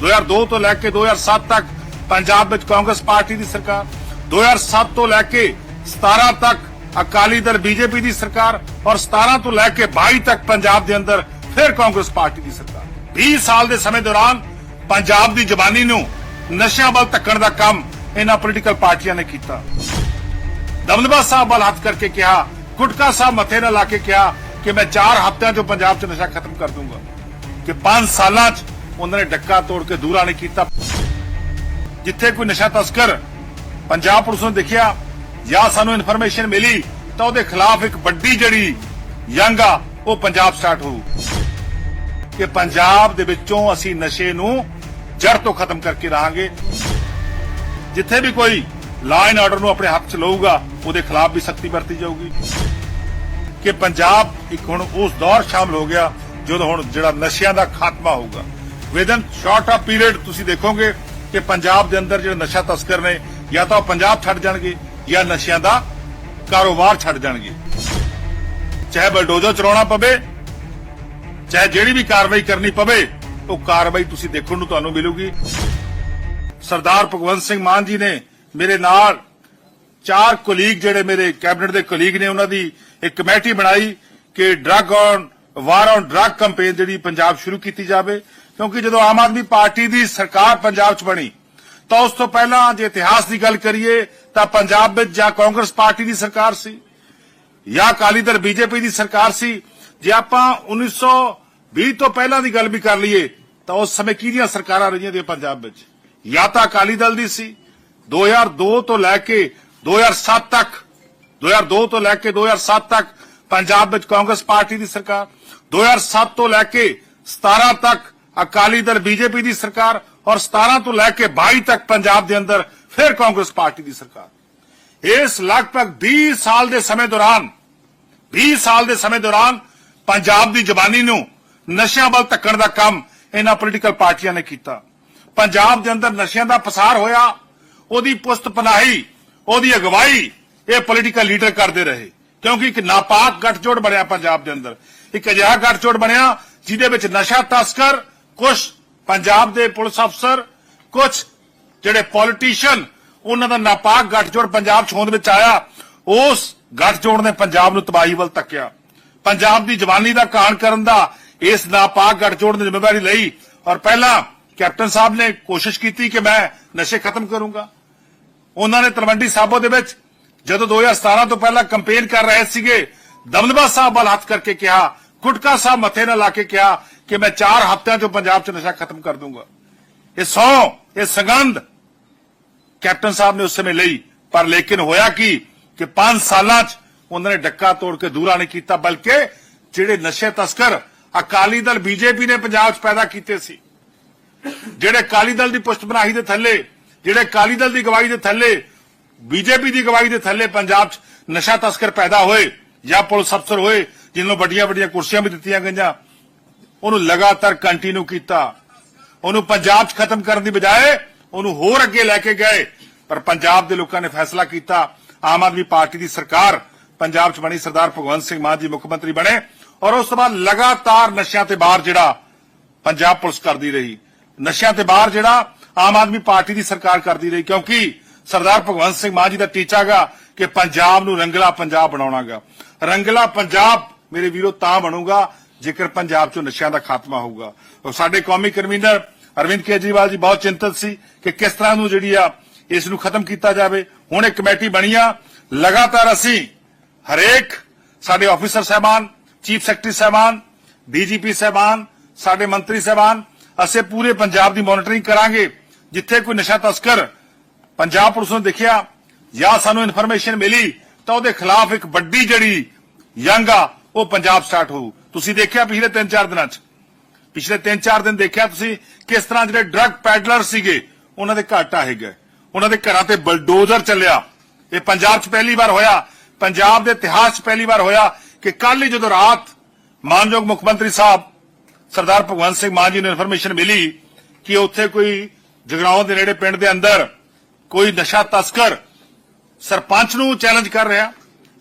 2002 ਤੋਂ ਲੈ ਕੇ 2007 ਤੱਕ ਪੰਜਾਬ ਵਿੱਚ ਕਾਂਗਰਸ ਪਾਰਟੀ ਦੀ ਸਰਕਾਰ 2007 ਤੋਂ ਲੈ ਕੇ 17 ਤੱਕ ਅਕਾਲੀ ਦਲ ਬੀਜੇਪੀ ਦੀ ਸਰਕਾਰ ਔਰ 17 ਤੋਂ ਲੈ ਕੇ 22 ਤੱਕ ਪੰਜਾਬ ਦੇ ਅੰਦਰ ਫਿਰ ਕਾਂਗਰਸ ਪਾਰਟੀ ਦੀ ਸਰਕਾਰ। 20 ਸਾਲ ਦੇ ਸਮੇਂ ਦੌਰਾਨ ਪੰਜਾਬ ਦੀ ਜਵਾਨੀ ਨੂੰ ਨਸ਼ਿਆਂ ਵੱਲ ਧੱਕਣ ਦਾ ਕੰਮ ਇਹਨਾਂ ਪੋਲੀਟੀਕਲ ਪਾਰਟੀਆਂ ਨੇ ਕੀਤਾ। ਦਮਦਬਾ ਸਾਹਿਬ ਵੱਲ ਹੱਥ ਕਰਕੇ ਕਿਹਾ, ਗੁਟਕਾ ਸਾਹਿਬ ਮੱਥੇ ਨਾਲ ਲਾ ਕੇ ਕਿਹਾ ਕਿ ਮੈਂ 4 ਹਫ਼ਤਿਆਂ 'ਚ ਪੰਜਾਬ 'ਚ ਨਸ਼ਾ ਖਤਮ ਕਰ ਦੂੰਗਾ। ਕਿ 5 ਸਾਲਾਂ 'ਚ ਉਹਨਾਂ ਨੇ ਡੱਕਾ ਤੋੜ ਕੇ ਦੂਰਾ ਨਹੀਂ ਕੀਤਾ। ਜਿੱਥੇ ਕੋਈ ਨਸ਼ਾ ਤਸਕਰ ਪੰਜਾਬ ਪੁਲਿਸ ਨੂੰ ਦੇਖਿਆ ਜਾਂ ਸਾਨੂੰ ਇਨਫੋਰਮੇਸ਼ਨ ਮਿਲੀ ਤਾਂ ਉਹਦੇ ਖਿਲਾਫ ਇੱਕ ਵੱਡੀ ਜਿਹੜੀ ਜੰਗ ਆ, ਉਹ ਪੰਜਾਬ ਸਟਾਰਟ ਹੋਊ। ਕਿ ਪੰਜਾਬ ਦੇ ਵਿੱਚੋਂ ਅਸੀਂ ਨਸ਼ੇ ਨੂੰ ਜੜ ਤੋਂ ਖਤਮ ਕਰਕੇ ਰਹਾਂਗੇ। ਜਿੱਥੇ ਵੀ ਕੋਈ ਲਾ ਐਂਡ ਆਰਡਰ ਨੂੰ ਆਪਣੇ ਹੱਥ 'ਚ ਲਊਗਾ, ਉਹਦੇ ਖਿਲਾਫ ਵੀ ਸਖਤੀ ਵਰਤੀ ਜਾਊਗੀ। ਕਿ ਪੰਜਾਬ ਇੱਕ ਹੁਣ ਉਸ ਦੌਰ ਸ਼ਾਮਲ ਹੋ ਗਿਆ ਜਦੋਂ ਹੁਣ ਜਿਹੜਾ ਨਸ਼ਿਆਂ ਦਾ ਖਾਤਮਾ ਹੋਊਗਾ। ਵਿਦਨ ਸ਼ਾਰਟ ਆ ਪੀਰੀਅਡ ਤੁਸੀਂ ਦੇਖੋਗੇ ਕਿ ਪੰਜਾਬ ਦੇ ਅੰਦਰ ਜਿਹੜੇ ਨਸ਼ਾ ਤਸਕਰ ਨੇ, ਜਾਂ ਤਾਂ ਉਹ ਪੰਜਾਬ ਛੱਡ ਜਾਣਗੇ, ਜਾਂ ਨਸ਼ਿਆਂ ਦਾ ਕਾਰੋਬਾਰ ਛੱਡ ਜਾਣਗੇ। ਚਾਹੇ ਬਲਡੋਜ਼ਰ ਚਲਾਉਣਾ ਪਵੇ, ਚਾਹੇ ਜਿਹੜੀ ਵੀ ਕਾਰਵਾਈ ਕਰਨੀ ਪਵੇ, ਉਹ ਕਾਰਵਾਈ ਤੁਸੀਂ ਦੇਖਣ ਨੂੰ ਤੁਹਾਨੂੰ ਮਿਲੂਗੀ। ਸਰਦਾਰ ਭਗਵੰਤ ਸਿੰਘ ਮਾਨ ਜੀ ਨੇ ਮੇਰੇ ਨਾਲ ਚਾਰ ਕੋਲੀਗ ਜਿਹੜੇ ਮੇਰੇ ਕੈਬਨਿਟ ਦੇ ਕੋਲੀਗ ਨੇ, ਉਹਨਾਂ ਦੀ ਇੱਕ ਕਮੇਟੀ ਬਣਾਈ ਕਿ drug on war on drug campaign ਜਿਹੜੀ ਪੰਜਾਬ ਸ਼ੁਰੂ ਕੀਤੀ ਜਾਵੇ। ਕਿਉਂਕਿ ਜਦੋਂ ਆਮ ਆਦਮੀ ਪਾਰਟੀ ਦੀ ਸਰਕਾਰ ਪੰਜਾਬ 'ਚ ਬਣੀ, ਤਾਂ ਉਸ ਤੋਂ ਪਹਿਲਾਂ ਜੇ ਇਤਿਹਾਸ ਦੀ ਗੱਲ ਕਰੀਏ, ਤਾਂ ਪੰਜਾਬ ਵਿੱਚ ਜਾਂ ਕਾਂਗਰਸ ਪਾਰਟੀ ਦੀ ਸਰਕਾਰ ਸੀ, ਜਾਂ ਅਕਾਲੀ ਦਲ ਬੀਜੇਪੀ ਦੀ ਸਰਕਾਰ ਸੀ, ਜੇ ਆਪਾਂ 1920 ਤੋਂ ਪਹਿਲਾਂ ਦੀ ਗੱਲ ਵੀ ਕਰ ਲਈਏ, ਤਾਂ ਉਸ ਸਮੇਂ ਕਿਹਦੀਆਂ ਸਰਕਾਰਾਂ ਰਹੀਆਂ ਨੇ ਪੰਜਾਬ ਵਿੱਚ? ਜਾਂ ਤਾਂ ਅਕਾਲੀ ਦਲ ਦੀ ਸੀ 2002 ਤੋਂ ਲੈ ਕੇ 2007 ਤੱਕ 2002 ਤੋਂ ਲੈ ਕੇ 2007 ਤੱਕ ਪੰਜਾਬ ਵਿੱਚ ਕਾਂਗਰਸ ਪਾਰਟੀ ਦੀ ਸਰਕਾਰ 2007 ਤੋਂ ਲੈ ਕੇ 17 ਤੱਕ ਅਕਾਲੀ ਦਲ ਬੀਜੇਪੀ ਦੀ ਸਰਕਾਰ ਔਰ 17 ਤੋਂ ਲੈ ਕੇ 22 ਤੱਕ ਪੰਜਾਬ ਦੇ ਅੰਦਰ ਫਿਰ ਕਾਂਗਰਸ ਪਾਰਟੀ ਦੀ ਸਰਕਾਰ। ਇਸ ਲਗਭਗ 20 ਸਾਲ ਦੇ ਸਮੇਂ ਦੌਰਾਨ 20 ਸਾਲ ਦੇ ਸਮੇਂ ਦੌਰਾਨ ਪੰਜਾਬ ਦੀ ਜਵਾਨੀ ਨੂੰ ਨਸ਼ਿਆਂ ਵੱਲ ਧੱਕਣ ਦਾ ਕੰਮ ਇਹਨਾਂ ਪੋਲੀਟੀਕਲ ਪਾਰਟੀਆਂ ਨੇ ਕੀਤਾ। ਪੰਜਾਬ ਦੇ ਅੰਦਰ ਨਸ਼ਿਆਂ ਦਾ ਪਸਾਰ ਹੋਇਆ, ਉਹਦੀ ਪੁਸਤ ਪਨਾਹੀ, ਉਹਦੀ ਅਗਵਾਈ ਇਹ ਪੋਲੀਟੀਕਲ ਲੀਡਰ ਕਰਦੇ ਰਹੇ। ਕਿਉਂਕਿ ਇੱਕ ਨਾਪਾਕ ਗੱਠਜੋੜ ਬਣਿਆ ਪੰਜਾਬ ਦੇ ਅੰਦਰ। ਇੱਕ ਅਜਿਹਾ ਗੱਠਜੋੜ ਬਣਿਆ ਜਿਹਦੇ ਵਿੱਚ ਨਸ਼ਾ ਤਸਕਰ ਕੁਝ ਪੰਜਾਬ ਦੇ ਪੁਲਿਸ ਅਫਸਰ ਕੁਝ ਜਿਹੜੇ ਪੋਲੀਟੀਸ਼ੀਅਨ ਉਹਨਾਂ ਦਾ ਨਾਪਾਕ ਗੱਠਜੋੜ ਪੰਜਾਬ ਚ ਹੋਂਦ ਵਿੱਚ ਆਇਆ। ਉਸ ਗੱਠਜੋੜ ਨੇ ਪੰਜਾਬ ਨੂੰ ਤਬਾਹੀ ਵੱਲ ਤੱਕਿਆ ਪੰਜਾਬ ਦੀ ਜਵਾਨੀ ਦਾ ਕਾਣ ਕਰਨ ਦਾ ਇਸ ਨਾਪਾਕ ਗੱਠਜੋੜ ਨੇ ਜ਼ਿੰਮੇਵਾਰੀ ਲਈ ਔਰ ਪਹਿਲਾਂ ਕੈਪਟਨ ਸਾਹਿਬ ਨੇ ਕੋਸ਼ਿਸ਼ ਕੀਤੀ ਕਿ ਮੈਂ ਨਸ਼ੇ ਖਤਮ ਕਰੂੰਗਾ। ਉਹਨਾਂ ਨੇ ਤਲਵੰਡੀ ਸਾਬੋ ਦੇ ਵਿੱਚ ਜਦੋਂ 2017 ਤੋਂ ਪਹਿਲਾਂ ਕੰਪੇਨ ਕਰ ਰਹੇ ਸੀਗੇ ਦਮਦਮਾ ਸਾਹਿਬ ਵੱਲ ਹੱਥ ਕਰਕੇ ਕਿਹਾ, ਗੁਟਕਾ ਸਾਹਿਬ ਮੱਥੇ ਨਾਲ ਲਾ ਕੇ ਕਿਹਾ ਕਿ ਮੈਂ 4 ਹਫ਼ਤਿਆਂ 'ਚ ਪੰਜਾਬ 'ਚ ਨਸ਼ਾ ਖਤਮ ਕਰ ਦੂੰਗਾ ਇਹ ਸੌ ਇਹ ਸਗੰਧ ਕੈਪਟਨ ਸਾਹਿਬ ਨੇ ਉਸ ਸਮੇਂ ਲਈ ਪਰ ਲੇਕਿਨ ਹੋਇਆ ਕੀ ਕਿ 5 ਸਾਲਾਂ 'ਚ ਉਹਨਾਂ ਨੇ ਡੱਕਾ ਤੋੜ ਕੇ ਦੂਰਾ ਨਹੀਂ ਕੀਤਾ ਬਲਕਿ ਜਿਹੜੇ ਨਸ਼ੇ ਤਸਕਰ ਅਕਾਲੀ ਦਲ ਬੀਜੇਪੀ ਨੇ ਪੰਜਾਬ 'ਚ ਪੈਦਾ ਕੀਤੇ ਸੀ ਜਿਹੜੇ ਅਕਾਲੀ ਦਲ ਦੀ ਪੁਸ਼ਤਬਨਾਹੀ ਦੇ ਥੱਲੇ ਜਿਹੜੇ ਅਕਾਲੀ ਦਲ ਦੀ ਗਵਾਹੀ ਦੇ ਥੱਲੇ ਬੀਜੇਪੀ ਦੀ ਗਵਾਹੀ ਦੇ ਥੱਲੇ ਪੰਜਾਬ 'ਚ ਨਸ਼ਾ ਤਸਕਰ ਪੈਦਾ ਹੋਏ ਜਾਂ ਪੁਲਿਸ ਅਫਸਰ ਹੋਏ ਜਿਨ੍ਹਾਂ ਨੂੰ ਵੱਡੀਆਂ ਵੱਡੀਆਂ ਕੁਰਸੀਆਂ ਵੀ ਦਿੱਤੀਆਂ ਗਈਆਂ ਉਹਨੂੰ ਲਗਾਤਾਰ ਕੰਟੀਨਿਊ ਕੀਤਾ। ਉਹਨੂੰ ਪੰਜਾਬ 'ਚ ਖਤਮ ਕਰਨ ਦੀ ਬਜਾਏ ਉਹਨੂੰ ਹੋਰ ਅੱਗੇ ਲੈ ਕੇ ਗਏ। ਪਰ ਪੰਜਾਬ ਦੇ ਲੋਕਾਂ ਨੇ ਫੈਸਲਾ ਕੀਤਾ, ਆਮ ਆਦਮੀ ਪਾਰਟੀ ਦੀ ਸਰਕਾਰ ਪੰਜਾਬ 'ਚ ਬਣੀ, ਸਰਦਾਰ ਭਗਵੰਤ ਸਿੰਘ ਮਾਨ ਜੀ ਮੁੱਖ ਮੰਤਰੀ ਬਣੇ ਔਰ ਉਸ ਤੋਂ ਬਾਅਦ ਲਗਾਤਾਰ ਨਸ਼ਿਆਂ ਤੇ ਬਾਹਰ ਜਿਹੜਾ ਪੰਜਾਬ ਪੁਲਿਸ ਕਰਦੀ ਰਹੀ। ਨਸ਼ਿਆਂ ਤੇ ਬਾਹਰ ਜਿਹੜਾ ਆਮ ਆਦਮੀ ਪਾਰਟੀ ਦੀ ਸਰਕਾਰ ਕਰਦੀ ਰਹੀ ਕਿਉਂਕਿ ਸਰਦਾਰ ਭਗਵੰਤ ਸਿੰਘ ਮਾਨ ਜੀ ਦਾ ਟੀਚਾਗਾ ਕਿ ਪੰਜਾਬ ਨੂੰ ਰੰਗਲਾ ਪੰਜਾਬ ਬਣਾਉਣਾਗਾ ਰੰਗਲਾ ਪੰਜਾਬ ਮੇਰੇ ਵੀਰੋ ਤਾਂ ਬਣੂਗਾ ਜੇਕਰ ਪੰਜਾਬ 'ਚੋਂ ਨਸ਼ਿਆਂ ਦਾ ਖਾਤਮਾ ਹੋਊਗਾ। ਔਰ ਸਾਡੇ ਕੌਮੀ ਕਨਵੀਨਰ ਅਰਵਿੰਦ ਕੇਜਰੀਵਾਲ ਜੀ ਬਹੁਤ ਚਿੰਤਤ ਸੀ ਕਿ ਕਿਸ ਤਰ੍ਹਾਂ ਨੂੰ ਜਿਹੜੀ ਆ ਇਸ ਨੂੰ ਖਤਮ ਕੀਤਾ ਜਾਵੇ। ਹੁਣ ਇੱਕ ਕਮੇਟੀ ਬਣੀ ਆ। ਲਗਾਤਾਰ ਅਸੀਂ ਹਰੇਕ ਸਾਡੇ ਆਫੀਸਰ ਸਹਿਬਾਨ, ਚੀਫ ਸੈਕਟਰੀ ਸਹਿਬਾਨ, ਡੀਜੀਪੀ ਸਹਿਬਾਨ, ਸਾਡੇ ਮੰਤਰੀ ਸਹਿਬਾਨ, ਅਸੀਂ ਪੂਰੇ ਪੰਜਾਬ ਦੀ ਮੋਨਿਟਰਿੰਗ ਕਰਾਂਗੇ। ਜਿੱਥੇ ਕੋਈ ਨਸ਼ਾ ਤਸਕਰ ਪੰਜਾਬ ਪੁਲਿਸ ਨੂੰ ਦੇਖਿਆ ਜਾਂ ਸਾਨੂੰ ਇਨਫੋਰਮੇਸ਼ਨ ਮਿਲੀ ਤਾਂ ਉਹਦੇ ਖਿਲਾਫ ਇੱਕ ਵੱਡੀ ਜਿਹੜੀ ਯੰਗ ਆ, ਉਹ ਪੰਜਾਬ ਸਟਾਰਟ ਹੋਊ। ਤੁਸੀਂ ਦੇਖਿਆ ਪਿਛਲੇ 3-4 ਦਿਨਾਂ 'ਚ? ਪਿਛਲੇ 3-4 ਦਿਨ ਦੇਖਿਆ ਤੁਸੀਂ ਕਿਸ ਤਰ੍ਹਾਂ ਜਿਹੜੇ ਡਰੱਗ ਪੈਡਲਰ ਸੀਗੇ, ਉਹਨਾਂ ਦੇ ਘਰ ਢਾਹੇ ਗਏ। ਉਹਨਾਂ ਦੇ ਘਰਾਂ ਤੇ ਬਲਡੋਜ਼ਰ ਚੱਲਿਆ। ਇਹ ਪੰਜਾਬ 'ਚ ਪਹਿਲੀ ਵਾਰ ਹੋਇਆ। ਪੰਜਾਬ ਦੇ ਇਤਿਹਾਸ 'ਚ ਪਹਿਲੀ ਵਾਰ ਹੋਇਆ ਕਿ ਕੱਲ ਹੀ ਜਦੋਂ ਰਾਤ ਮਾਨਯੋਗ ਮੁੱਖ ਮੰਤਰੀ ਸਾਹਿਬ ਸਰਦਾਰ ਭਗਵੰਤ ਸਿੰਘ ਮਾਨ ਜੀ ਨੂੰ ਇਨਫੋਰਮੇਸ਼ਨ ਮਿਲੀ ਕਿ ਉੱਥੇ ਕੋਈ ਜਗਰਾਉਂ ਦੇ ਨੇੜੇ ਪਿੰਡ ਦੇ ਅੰਦਰ ਕੋਈ ਨਸ਼ਾ ਤਸਕਰ ਸਰਪੰਚ ਨੂੰ ਚੈਲੰਜ ਕਰ ਰਿਹਾ,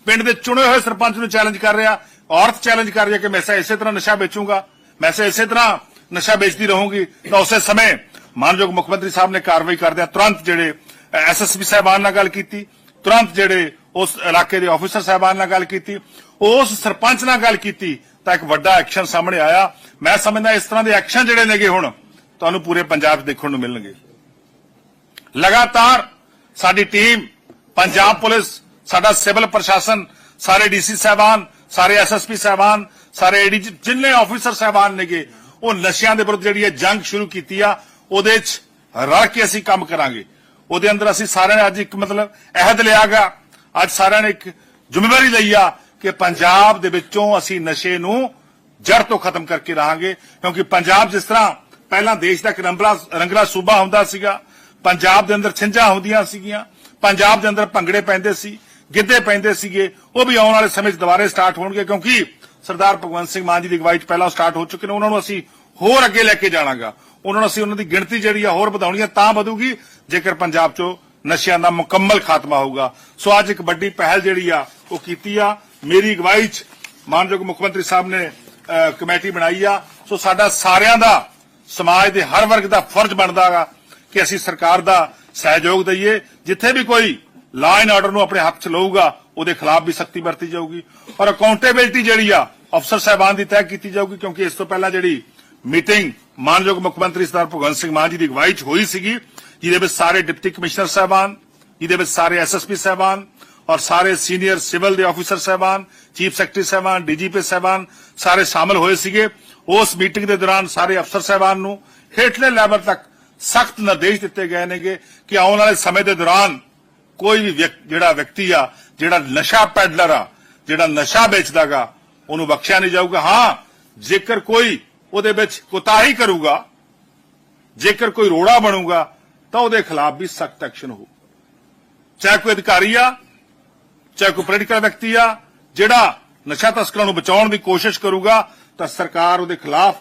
ਪਿੰਡ ਦੇ ਚੁਣੇ ਹੋਏ ਸਰਪੰਚ ਨੂੰ ਚੈਲੰਜ ਕਰ ਰਿਹਾ ਔਰਤ ਚੈਲੰਜ ਕਰ ਰਹੀ ਹੈ ਕਿ ਮੈਂ ਇਸੇ ਤਰ੍ਹਾਂ ਨਸ਼ਾ ਵੇਚੂੰਗਾ, ਮੈਂ ਇਸੇ ਤਰ੍ਹਾਂ ਨਸ਼ਾ ਵੇਚਦੀ ਰਹੂੰਗੀ, ਤਾਂ ਉਸੇ ਸਮੇਂ ਮਾਨਯੋਗ ਮੁੱਖ ਮੰਤਰੀ ਸਾਹਿਬ ਨੇ ਕਾਰਵਾਈ ਕਰਦਿਆਂ ਤੁਰੰਤ ਜਿਹੜੇ ਐਸਐਸਪੀ ਸਾਹਿਬਾਨ ਨਾਲ ਗੱਲ ਕੀਤੀ, ਤੁਰੰਤ ਜਿਹੜੇ ਉਸ ਇਲਾਕੇ ਦੇ ਆਫੀਸਰ ਸਾਹਿਬਾਨ ਨਾਲ ਗੱਲ ਕੀਤੀ, ਉਸ ਸਰਪੰਚ ਨਾਲ ਗੱਲ ਕੀਤੀ, ਤਾਂ ਇੱਕ ਵੱਡਾ ਐਕਸ਼ਨ ਸਾਹਮਣੇ ਆਇਆ। ਮੈਂ ਸਮਝਦਾ ਇਸ ਤਰ੍ਹਾਂ ਦੇ ਐਕਸ਼ਨ ਜਿਹੜੇ ਨੇਗੇ ਹੁਣ, ਤੁਹਾਨੂੰ ਪੂਰੇ ਪੰਜਾਬ 'ਚ ਦੇਖਣ ਨੂੰ ਮਿਲਣਗੇ। ਲਗਾਤਾਰ ਸਾਡੀ ਟੀਮ ਪੰਜਾਬ ਪੁਲਿਸ, ਸਾਡਾ ਸਿਵਲ ਪ੍ਰਸ਼ਾਸਨ, ਸਾਰੇ ਡੀਸੀ ਸਾਹਿਬਾਨ ਸਾਰੇ ਐਸਐਸਪੀ ਸਾਹਿਬਾਨ, ਸਾਰੇ ਏਡੀ ਜਿੰਨੇ ਆਫੀਸਰ ਸਾਹਿਬਾਨ ਨੇਗੇ, ਉਹ ਨਸ਼ਿਆਂ ਦੇ ਵਿਰੁੱਧ ਜਿਹੜੀ ਇਹ ਜੰਗ ਸ਼ੁਰੂ ਕੀਤੀ ਆ, ਉਹਦੇ 'ਚ ਰਲ ਕੇ ਅਸੀਂ ਕੰਮ ਕਰਾਂਗੇ। ਉਹਦੇ ਅੰਦਰ ਅਸੀਂ ਸਾਰਿਆਂ ਨੇ ਅੱਜ ਇੱਕ ਮਤਲਬ ਅਹਿਦ ਲਿਆਗਾ ਅੱਜ ਸਾਰਿਆਂ ਨੇ ਇੱਕ ਜ਼ਿੰਮੇਵਾਰੀ ਲਈ ਆ ਕਿ ਪੰਜਾਬ ਦੇ ਵਿੱਚੋਂ ਅਸੀਂ ਨਸ਼ੇ ਨੂੰ ਜੜ ਤੋਂ ਖਤਮ ਕਰਕੇ ਰਹਾਂਗੇ। ਕਿਉਂਕਿ ਪੰਜਾਬ ਜਿਸ ਤਰ੍ਹਾਂ ਪਹਿਲਾਂ ਦੇਸ਼ ਦਾ ਇੱਕ ਰੰਗਲਾ ਰੰਗਲਾ ਸੂਬਾ ਹੁੰਦਾ ਸੀਗਾ, ਪੰਜਾਬ ਦੇ ਅੰਦਰ ਛਿੰਝਾਂ ਹੁੰਦੀਆਂ ਸੀਗੀਆਂ, ਪੰਜਾਬ ਦੇ ਅੰਦਰ ਭੰਗੜੇ ਪੈਂਦੇ ਸੀ ਗਿੱਧੇ ਪੈਂਦੇ ਸੀਗੇ, ਉਹ ਵੀ ਆਉਣ ਵਾਲੇ ਸਮੇਂ 'ਚ ਦੁਬਾਰੇ ਸਟਾਰਟ ਹੋਣਗੇ ਕਿਉਂਕਿ ਸਰਦਾਰ ਭਗਵੰਤ ਸਿੰਘ ਮਾਨ ਜੀ ਦੀ ਅਗਵਾਈ 'ਚ ਪਹਿਲਾਂ ਸਟਾਰਟ ਹੋ ਚੁੱਕੇ ਨੇ, ਉਹਨਾਂ ਨੂੰ ਅਸੀਂ ਹੋਰ ਅੱਗੇ ਲੈ ਕੇ ਜਾਣਾਗਾ। ਉਹਨਾਂ ਨੂੰ ਅਸੀਂ ਉਹਨਾਂ ਦੀ ਗਿਣਤੀ ਜਿਹੜੀ ਆ ਹੋਰ ਵਧਾਉਣੀ ਆ ਤਾਂ ਵਧੂਗੀ, ਜੇਕਰ ਪੰਜਾਬ 'ਚੋਂ ਨਸ਼ਿਆਂ ਦਾ ਮੁਕੰਮਲ ਖਾਤਮਾ ਹੋਊਗਾ। ਸੋ ਅੱਜ ਇੱਕ ਵੱਡੀ ਪਹਿਲ ਜਿਹੜੀ ਆ, ਉਹ ਕੀਤੀ ਆ। ਮੇਰੀ ਅਗਵਾਈ 'ਚ ਮਾਨਯੋਗ ਮੁੱਖ ਮੰਤਰੀ ਸਾਹਿਬ ਨੇ ਕਮੇਟੀ ਬਣਾਈ ਆ। ਸੋ ਸਾਡਾ ਸਾਰਿਆਂ ਦਾ, ਸਮਾਜ ਦੇ ਹਰ ਵਰਗ ਦਾ ਫਰਜ਼ ਬਣਦਾ ਹੈਗਾ ਕਿ ਅਸੀਂ ਸਰਕਾਰ ਦਾ ਸਹਿਯੋਗ ਦਈਏ। ਜਿੱਥੇ ਵੀ ਕੋਈ ਲਾਅ ਐਂਡ ਆਰਡਰ ਨੂੰ ਆਪਣੇ ਹੱਥ 'ਚ ਲਊਗਾ, ਉਹਦੇ ਖਿਲਾਫ ਵੀ ਸਖਤੀ ਵਰਤੀ ਜਾਊਗੀ। ਔਰ ਅਕਾਊਂਟੇਬਿਲਟੀ ਜਿਹੜੀ ਆ, ਅਫਸਰ ਸਾਹਿਬਾਨ ਦੀ ਤੈਅ ਕੀਤੀ ਜਾਊਗੀ, ਕਿਉਂਕਿ ਇਸ ਤੋਂ ਪਹਿਲਾਂ ਜਿਹੜੀ ਮੀਟਿੰਗ ਮਾਨਯੋਗ ਮੁੱਖ ਮੰਤਰੀ ਸਰਦਾਰ ਭਗਵੰਤ ਸਿੰਘ ਮਾਨ ਜੀ ਦੀ ਅਗਵਾਈ 'ਚ ਹੋਈ ਸੀਗੀ, ਜਿਹਦੇ ਵਿੱਚ ਸਾਰੇ ਡਿਪਟੀ ਕਮਿਸ਼ਨਰ ਸਾਹਿਬਾਨ, ਜਿਹਦੇ ਵਿੱਚ ਸਾਰੇ ਐਸਐਸਪੀ ਸਾਹਿਬਾਨ ਔਰ ਸਾਰੇ ਸੀਨੀਅਰ ਸਿਵਲ ਦੇ ਆਫੀਸਰ ਸਾਹਿਬਾਨ, ਚੀਫ ਸੈਕਟਰੀ ਸਾਹਿਬਾਨ, ਡੀਜੀਪੀ ਸਾਹਿਬਾਨ ਸਾਰੇ ਸ਼ਾਮਲ ਹੋਏ ਸੀਗੇ। ਉਸ ਮੀਟਿੰਗ ਦੇ ਦੌਰਾਨ ਸਾਰੇ ਅਫਸਰ ਸਾਹਿਬਾਨ ਨੂੰ ਹੇਠਲੇ ਲੈਵਲ ਤੱਕ ਸਖਤ ਨਿਰਦੇਸ਼ ਦਿੱਤੇ ਗਏ ਨੇਗੇ ਕਿ ਆਉਣ ਵਾਲੇ ਸਮੇਂ ਦੇ ਦੌਰਾਨ ਕੋਈ ਵੀ ਜਿਹੜਾ ਵਿਅਕਤੀ ਆ, ਜਿਹੜਾ ਨਸ਼ਾ ਪੈਡਲਰ ਆ, ਜਿਹੜਾ ਨਸ਼ਾ ਵੇਚਦਾਗਾ, ਉਹਨੂੰ ਬਖਸ਼ਿਆ ਨਹੀਂ ਜਾਊਗਾ। ਹਾਂ, ਜੇਕਰ ਕੋਈ ਉਹਦੇ ਵਿੱਚ ਕੋਤਾਹੀ ਕਰੂਗਾ, ਜੇਕਰ ਕੋਈ ਰੋੜਾ ਬਣੂਗਾ, ਤਾਂ ਉਹਦੇ ਖਿਲਾਫ ਵੀ ਸਖਤ ਐਕਸ਼ਨ ਹੋਊ। ਚਾਹੇ ਕੋਈ ਅਧਿਕਾਰੀ ਆ, ਚਾਹੇ ਕੋਈ ਪੋਲੀਟੀਕਲ ਵਿਅਕਤੀ ਆ, ਜਿਹੜਾ ਨਸ਼ਾ ਤਸਕਰਾਂ ਨੂੰ ਬਚਾਉਣ ਦੀ ਕੋਸ਼ਿਸ਼ ਕਰੂਗਾ, ਤਾਂ ਸਰਕਾਰ ਉਹਦੇ ਖਿਲਾਫ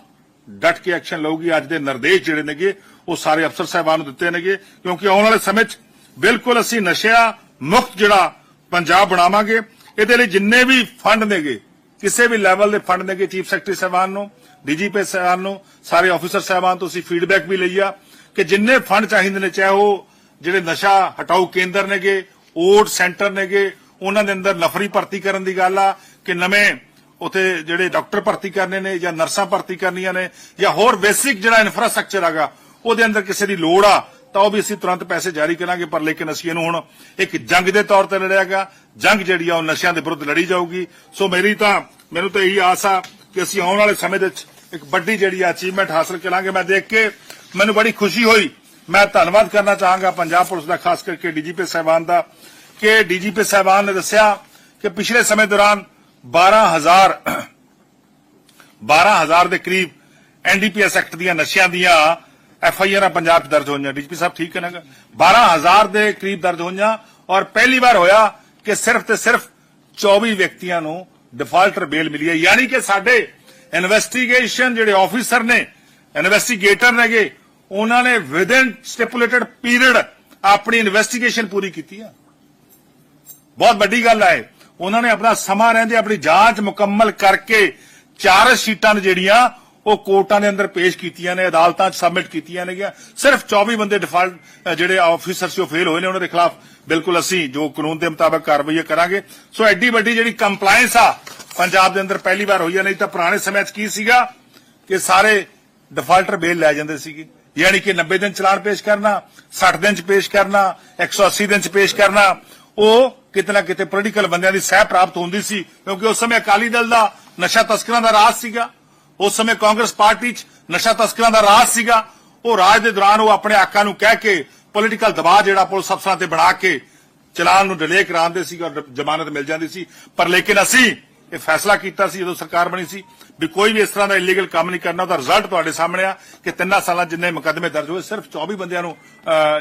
ਡਟ ਕੇ ਐਕਸ਼ਨ ਲਊਗੀ। ਅੱਜ ਦੇ ਨਿਰਦੇਸ਼ ਜਿਹੜੇ ਨੇਗੇ, ਉਹ ਸਾਰੇ ਅਫਸਰ ਸਾਹਿਬਾਨ ਨੂੰ ਦਿੱਤੇ ਨੇਗੇ, ਕਿਉਂਕਿ ਆਉਣ ਵਾਲੇ ਸਮੇਂ 'ਚ ਬਿਲਕੁਲ ਅਸੀਂ ਨਸ਼ਿਆਂ ਮੁਕਤ ਜਿਹੜਾ ਪੰਜਾਬ ਬਣਾਵਾਂਗੇ, ਇਹਦੇ ਲਈ ਜਿੰਨੇ ਵੀ ਫੰਡ ਨੇਗੇ, ਕਿਸੇ ਵੀ ਲੈਵਲ ਦੇ ਫੰਡ ਨੇਗੇ, ਚੀਫ ਸੈਕਟਰੀ ਸਾਹਿਬਾਨ ਨੂੰ, ਡੀਜੀਪੀ ਸਾਹਿਬਾਨ ਨੂੰ, ਸਾਰੇ ਆਫੀਸਰ ਸਾਹਿਬਾਨ ਤੋਂ ਅਸੀਂ ਫੀਡਬੈਕ ਵੀ ਲਈ ਆ ਕਿ ਜਿੰਨੇ ਫੰਡ ਚਾਹੀਦੇ ਨੇ, ਚਾਹੇ ਉਹ ਜਿਹੜੇ ਨਸ਼ਾ ਹਟਾਊ ਕੇਂਦਰ ਨੇਗੇ, ਓਟ ਸੈਂਟਰ ਨੇਗੇ, ਉਹਨਾਂ ਦੇ ਅੰਦਰ ਨਫਰੀ ਭਰਤੀ ਕਰਨ ਦੀ ਗੱਲ ਆ ਕਿ ਨਵੇਂ ਉਥੇ ਜਿਹੜੇ ਡਾਕਟਰ ਭਰਤੀ ਕਰਨੇ ਨੇ ਜਾਂ ਨਰਸਾਂ ਭਰਤੀ ਕਰਨੀਆਂ ਨੇ ਜਾਂ ਹੋਰ ਬੇਸਿਕ ਜਿਹੜਾ ਇਨਫਰਾਸਟ੍ਰਕਚਰ ਹੈਗਾ, ਉਹਦੇ ਅੰਦਰ ਕਿਸੇ ਦੀ ਲੋੜ ਆ ਤਾਂ ਉਹ ਵੀ ਅਸੀਂ ਤੁਰੰਤ ਪੈਸੇ ਜਾਰੀ ਕਰਾਂਗੇ, ਪਰ ਲੇਕਿਨ ਅਸੀਂ ਇਹਨੂੰ ਹੁਣ ਇੱਕ ਜੰਗ ਦੇ ਤੌਰ ਤੇ ਲੜਿਆਗਾ ਜੰਗ ਜਿਹੜੀ ਆ, ਉਹ ਨਸ਼ਿਆਂ ਦੇ ਵਿਰੁੱਧ ਲੜੀ ਜਾਊਗੀ। ਸੋ ਮੇਰੀ ਤਾਂ, ਮੈਨੂੰ ਤਾਂ ਇਹੀ ਆਸ ਆ ਕਿ ਅਸੀਂ ਆਉਣ ਵਾਲੇ ਸਮੇਂ ਦੇ ਵਿੱਚ ਇੱਕ ਵੱਡੀ ਜਿਹੜੀ ਆ ਅਚੀਵਮੈਂਟ ਹਾਸਲ ਕਰਾਂਗੇ। ਮੈਂ ਦੇਖ ਕੇ ਮੈਨੂੰ ਬੜੀ ਖੁਸ਼ੀ ਹੋਈ। ਮੈਂ ਧੰਨਵਾਦ ਕਰਨਾ ਚਾਹਾਂਗਾ ਪੰਜਾਬ ਪੁਲਿਸ ਦਾ, ਖਾਸ ਕਰਕੇ ਡੀਜੀਪੀ ਸਾਹਿਬਾਨ ਦਾ, ਕਿ ਡੀਜੀਪੀ ਸਾਹਿਬਾਨ ਨੇ ਦੱਸਿਆ ਕਿ ਪਿਛਲੇ ਸਮੇਂ ਦੌਰਾਨ 12000 12000 ਦੇ ਕਰੀਬ ਐਨਡੀਪੀਐਸ ਐਕਟ ਦੀਆਂ ਨਸ਼ਿਆਂ ਦੀਆਂ ਐਫ ਆਈ ਆਰਾਂ ਪੰਜਾਬ 'ਚ ਦਰਜ ਹੋਈਆਂ, ਡੀਜੀਪੀ ਸਾਹਿਬ ਠੀਕ ਹੈ ਨਾ 12000 ਦੇ ਕਰੀਬ ਦਰਜ ਹੋਈਆਂ ਔਰ ਪਹਿਲੀ ਵਾਰ ਹੋਇਆ ਕਿ ਸਿਰਫ ਤੇ ਸਿਰਫ 24 ਵਿਅਕਤੀਆਂ ਨੂੰ ਡਿਫਾਲਟਰ ਬੇਲ ਮਿਲੀ ਹੈ। ਯਾਨੀ ਕਿ ਸਾਡੇ ਇਨਵੈਸਟੀਗੇਸ਼ਨ ਜਿਹੜੇ ਆਫੀਸਰ ਨੇ ਇਨਵੈਸਟੀਗੇਟਰ ਨੇਗੇ, ਉਹਨਾਂ ਨੇ ਵਿਦਿਨ ਸਟਿਪੂਲੇਟਡ ਪੀਰੀਅਡ ਆਪਣੀ ਇਨਵੈਸਟੀਗੇਸ਼ਨ ਪੂਰੀ ਕੀਤੀ ਆ। ਬਹੁਤ ਵੱਡੀ ਗੱਲ ਹੈ ਉਹਨਾਂ ਨੇ ਆਪਣਾ ਸਮਾਂ ਰਹਿੰਦੇ, ਆਪਣੀ ਜਾਂਚ ਮੁਕੰਮਲ ਕਰਕੇ ਚਾਰ ਸ਼ੀਟਾਂ ਨੇ ਜਿਹੜੀਆਂ ਉਹ ਕੋਰਟਾਂ ਦੇ ਅੰਦਰ ਪੇਸ਼ ਕੀਤੀਆਂ ਨੇ, ਅਦਾਲਤਾਂ 'ਚ ਸਬਮਿਟ ਕੀਤੀਆਂ ਨੇਗੀਆਂ। ਸਿਰਫ 24 ਬੰਦੇ ਡਿਫਾਲਟ ਜਿਹੜੇ ਆਫੀਸਰ ਸੀ ਉਹ ਫੇਲ ਹੋਏ ਨੇ, ਉਹਨਾਂ ਦੇ ਖਿਲਾਫ ਬਿਲਕੁਲ ਅਸੀਂ ਜੋ ਕਾਨੂੰਨ ਦੇ ਮੁਤਾਬਕ ਕਾਰਵਾਈ ਕਰਾਂਗੇ। ਸੋ ਐਡੀ ਵੱਡੀ ਜਿਹੜੀ ਕੰਪਲਾਈਂਸ ਆ, ਪੰਜਾਬ ਦੇ ਅੰਦਰ ਪਹਿਲੀ ਵਾਰ ਹੋਈ ਆ, ਨਹੀਂ ਤਾਂ ਪੁਰਾਣੇ ਸਮੇਂ 'ਚ ਕੀ ਸੀਗਾ ਕਿ ਸਾਰੇ ਡਿਫਾਲਟਰ ਬੇਲ ਲੈ ਜਾਂਦੇ ਸੀਗੇ। ਯਾਨੀ ਕਿ 90 ਦਿਨ ਚਲਾਨ ਪੇਸ਼ ਕਰਨਾ 60 ਦਿਨ 'ਚ ਪੇਸ਼ ਕਰਨਾ 180 ਦਿਨ 'ਚ ਪੇਸ਼ ਕਰਨਾ, ਉਹ ਕਿਤੇ ਨਾ ਕਿਤੇ ਪੋਲੀਟੀਕਲ ਬੰਦਿਆਂ ਦੀ ਸਹਿ ਪ੍ਰਾਪਤ ਹੁੰਦੀ ਸੀ, ਕਿਉਂਕਿ ਉਸ ਸਮੇਂ ਅਕਾਲੀ ਦਲ ਦਾ ਨਸ਼ਾ ਤਸਕਰਾਂ ਦਾ ਰਾਜ ਸੀਗਾ। ਉਸ ਸਮੇਂ ਕਾਂਗਰਸ ਪਾਰਟੀ 'ਚ ਨਸ਼ਾ ਤਸਕਰਾਂ ਦਾ ਰਾਜ ਸੀਗਾ। ਉਹ ਰਾਜ ਦੇ ਦੌਰਾਨ ਉਹ ਆਪਣੇ ਆਕਾਂ ਨੂੰ ਕਹਿ ਕੇ ਪੋਲੀਟੀਕਲ ਦਬਾਅ ਜਿਹੜਾ ਪੁਲਿਸ ਅਫਸਰਾਂ ਤੇ ਬਣਾ ਕੇ ਚਲਾਨ ਨੂੰ ਡਿਲੇ ਕਰਾਉਂਦੇ ਸੀ ਔਰ ਜ਼ਮਾਨਤ ਮਿਲ ਜਾਂਦੀ ਸੀ। ਪਰ ਲੇਕਿਨ ਅਸੀਂ ਇਹ ਫੈਸਲਾ ਕੀਤਾ ਸੀ, ਜਦੋਂ ਸਰਕਾਰ ਬਣੀ ਸੀ, ਵੀ ਕੋਈ ਵੀ ਇਸ ਤਰ੍ਹਾਂ ਦਾ ਇਲੀਗਲ ਕੰਮ ਨਹੀਂ ਕਰਨਾ, ਉਹਦਾ ਰਿਜ਼ਲਟ ਤੁਹਾਡੇ ਸਾਹਮਣੇ ਆ ਕਿ ਤਿੰਨਾਂ ਸਾਲਾਂ ਜਿੰਨੇ ਮੁਕੱਦਮੇ ਦਰਜ ਹੋਏ, ਸਿਰਫ 24 ਬੰਦਿਆਂ ਨੂੰ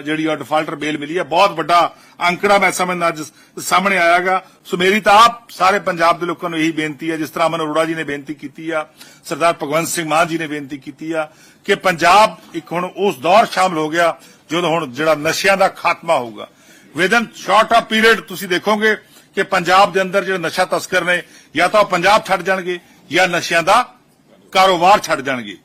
ਜਿਹੜੀ ਉਹ ਡਿਫਾਲਟਰ ਬੇਲ ਮਿਲੀ ਹੈ। ਬਹੁਤ ਵੱਡਾ ਅੰਕੜਾ ਮੈਂ ਸਮਝਦਾ ਅੱਜ ਸਾਹਮਣੇ ਆਇਆਗਾ। ਸੋ ਮੇਰੀ ਤਾਂ ਆਪ ਸਾਰੇ ਪੰਜਾਬ ਦੇ ਲੋਕਾਂ ਨੂੰ ਇਹੀ ਬੇਨਤੀ ਹੈ, ਜਿਸ ਤਰ੍ਹਾਂ ਅਮਨ ਅਰੋੜਾ ਜੀ ਨੇ ਬੇਨਤੀ ਕੀਤੀ ਆ, ਸਰਦਾਰ ਭਗਵੰਤ ਸਿੰਘ ਮਾਨ ਜੀ ਨੇ ਬੇਨਤੀ ਕੀਤੀ ਆ, ਕਿ ਪੰਜਾਬ ਇੱਕ ਹੁਣ ਉਸ ਦੌਰ ਸ਼ਾਮਲ ਹੋ ਗਿਆ, ਜਦੋਂ ਹੁਣ ਜਿਹੜਾ ਨਸ਼ਿਆਂ ਦਾ ਖਾਤਮਾ ਹੋਊਗਾ। ਵਿਦਨ ਸ਼ਾਰਟ ਆਫ ਪੀਰੀਅਡ ਤੁਸੀਂ ਦੇਖੋਗੇ ਕਿ ਪੰਜਾਬ ਦੇ ਅੰਦਰ ਜਿਹੜੇ ਨਸ਼ਾ ਤਸਕਰ ਨੇ, ਜਾਂ ਤਾਂ ਉਹ ਪੰਜਾਬ ਛੱਡ ਜਾਣਗੇ, ਜਾਂ ਨਸ਼ਿਆਂ ਦਾ ਕਾਰੋਬਾਰ ਛੱਡ ਜਾਣਗੇ।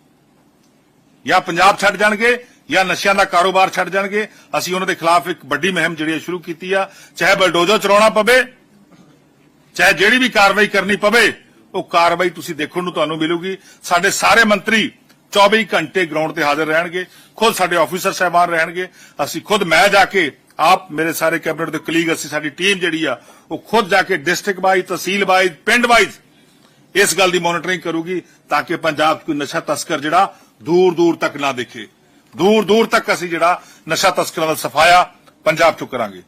ਜਾਂ ਪੰਜਾਬ ਛੱਡ ਜਾਣਗੇ, ਜਾਂ ਨਸ਼ਿਆਂ ਦਾ ਕਾਰੋਬਾਰ ਛੱਡ ਜਾਣਗੇ। ਅਸੀਂ ਉਹਨਾਂ ਦੇ ਖਿਲਾਫ ਇੱਕ ਵੱਡੀ ਮੁਹਿੰਮ ਜਿਹੜੀ ਸ਼ੁਰੂ ਕੀਤੀ ਆ। ਚਾਹੇ ਬਲਡੋਜ਼ਰ ਚਲਾਉਣਾ ਪਵੇ, ਚਾਹੇ ਜਿਹੜੀ ਵੀ ਕਾਰਵਾਈ ਕਰਨੀ ਪਵੇ, ਉਹ ਕਾਰਵਾਈ ਤੁਸੀਂ ਦੇਖਣ ਨੂੰ ਤੁਹਾਨੂੰ ਮਿਲੂਗੀ। ਸਾਡੇ ਸਾਰੇ ਮੰਤਰੀ 24 ਘੰਟੇ ਗਰਾਊਂਡ ਤੇ ਹਾਜ਼ਰ ਰਹਿਣਗੇ। ਖੁਦ ਸਾਡੇ ਆਫੀਸਰ ਸਹਿਬਾਨ ਰਹਿਣਗੇ। ਅਸੀਂ ਖੁਦ ਮੈਂ ਜਾ ਕੇ ਆਪ ਮੇਰੇ ਸਾਰੇ ਕੈਬਨਿਟ ਦੇ ਕਲੀਗ ਅਸੀਂ, ਸਾਡੀ ਟੀਮ ਜਿਹੜੀ ਆ, ਉਹ ਖੁਦ ਜਾ ਕੇ ਡਿਸਟ੍ਰਿਕਟ ਵਾਈਜ਼ ਤਹਿਸੀਲ ਵਾਈਜ਼ ਪਿੰਡ ਵਾਈਜ਼ ਇਸ ਗੱਲ ਦੀ ਮੋਨਿਟਰਿੰਗ ਕਰੂਗੀ ਤਾਂ ਕਿ ਪੰਜਾਬ 'ਚ ਕੋਈ ਨਸ਼ਾ ਤਸਕਰ ਜਿਹੜਾ ਦੂਰ ਦੂਰ ਤੱਕ ਨਾ ਦੇਖੇ। ਦੂਰ ਦੂਰ ਤੱਕ ਅਸੀਂ ਜਿਹੜਾ ਨਸ਼ਾ ਤਸਕਰਾਂ ਦਾ ਸਫਾਇਆ ਪੰਜਾਬ 'ਚੋਂ ਕਰਾਂਗੇ।